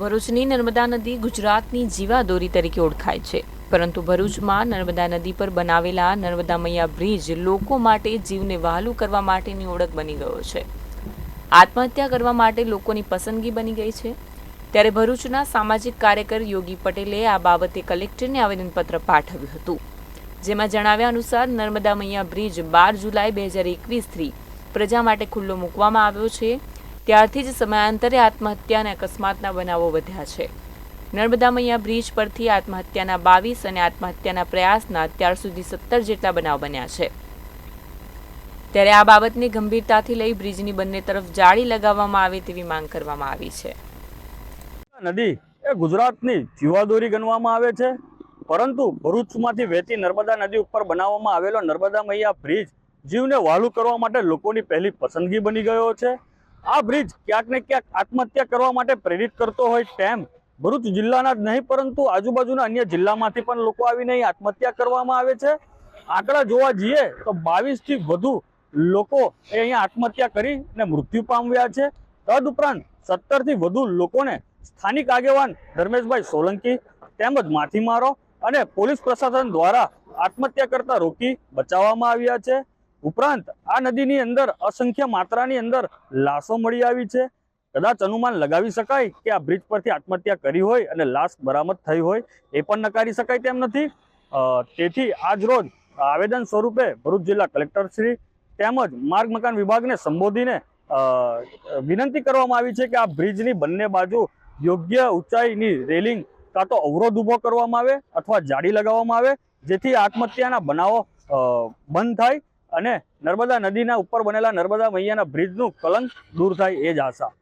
ભરૂચની નર્મદા નદી ગુજરાતની જીવાદોરી તરીકે ઓળખાય છે. પરંતુ ભરૂચમાં નર્મદા નદી પર બનાવેલા નર્મદા મૈયા બ્રિજ લોકો માટે જીવને વહાલું કરવા માટેની ઓળખ બની ગયો છે. આત્મહત્યા કરવા માટે લોકોની પસંદગી બની ગઈ છે. ત્યારે ભરૂચના સામાજિક કાર્યકર યોગી પટેલે આ બાબતે કલેક્ટરને આવેદનપત્ર પાઠવ્યું હતું. જેમાં જણાવ્યા અનુસાર નર્મદા મૈયા બ્રિજ બાર જુલાઈ બે હજાર એકવીસથી પ્રજા માટે ખુલ્લો મૂકવામાં આવ્યો છે. ત્યારથી જ સમયાંતરે આત્મહત્યા અકસ્માતના બનાવો વધ્યા છે. નર્મદા મૈયા બ્રિજ પરથી આત્મહત્યાના બાવીસ અને આત્મહત્યાના પ્રયાસના અત્યાર સુધી સત્તર જેટલા બનાવ બન્યા છે. ત્યારે આ બાબતને ગંભીરતાથી લઈ બ્રિજની બંને તરફ જાળી લગાવવામાં આવે તેવી માંગ કરવામાં આવી છે. નદી એ ગુજરાતની જીવાદોરી ગણવામાં આવે છે. પરંતુ ભરૂચમાંથી વહેતી નર્મદા નદી ઉપર બનાવવામાં આવેલો નર્મદા મૈયા બ્રિજ જીવને વહાલું કરવા માટે લોકોની પહેલી પસંદગી બની ગયો છે. આ બ્રિજ ક્યાંક ક્યાંક આત્મહત્યા કરવા માટે પ્રેરિત કરતો હોય તેમ ભરૂચ જિલ્લાના જ નહીં, પરંતુ આજુબાજુના અન્ય જિલ્લામાંથી પણ લોકો આવીને અહીં આત્મહત્યા કરવામાં આવે છે. આંકડા જોવા જઈએ તો બાવીસથી વધુ લોકો એ અહીંયા આત્મહત્યા કરી અને મૃત્યુ પામ્યા છે. તદઉપરાંત સત્તરથી વધુ લોકોને સ્થાનિક આગેવાન ધર્મેશભાઈ સોલંકી તેમજ માથીમારો અને પોલીસ પ્રશાસન દ્વારા આત્મહત્યા કરતા રોકી બચાવવામાં આવ્યા છે. ઉપરાંત આ નદીની અંદર અસંખ્ય માત્રાની અંદર લાશો મળી આવી છે. કદાચ અનુમાન લગાવી શકાય કે આ બ્રિજ પરથી આત્મહત્યા કરી હોય અને લાશ બરામદ થઈ હોય એ પણ નકારી શકાય તેમ નથી. તેથી આજ રોજ આવેદન સ્વરૂપે ભરૂચ જિલ્લા કલેક્ટર શ્રી તેમજ માર્ગ મકાન વિભાગને સંબોધીને વિનંતી કરવામાં આવી છે કે આ બ્રિજની બંને બાજુ યોગ્ય ઊંચાઈની રેલિંગ કાં તો અવરોધ ઊભો કરવામાં આવે અથવા જાળી લગાવવામાં આવે, જેથી આત્મહત્યાના બનાવો બંધ થાય. અને નર્મદા નદીના ઉપર બનેલા નર્મદા મૈયાના બ્રિજનું કલંક દૂર થાય એ જ આશા.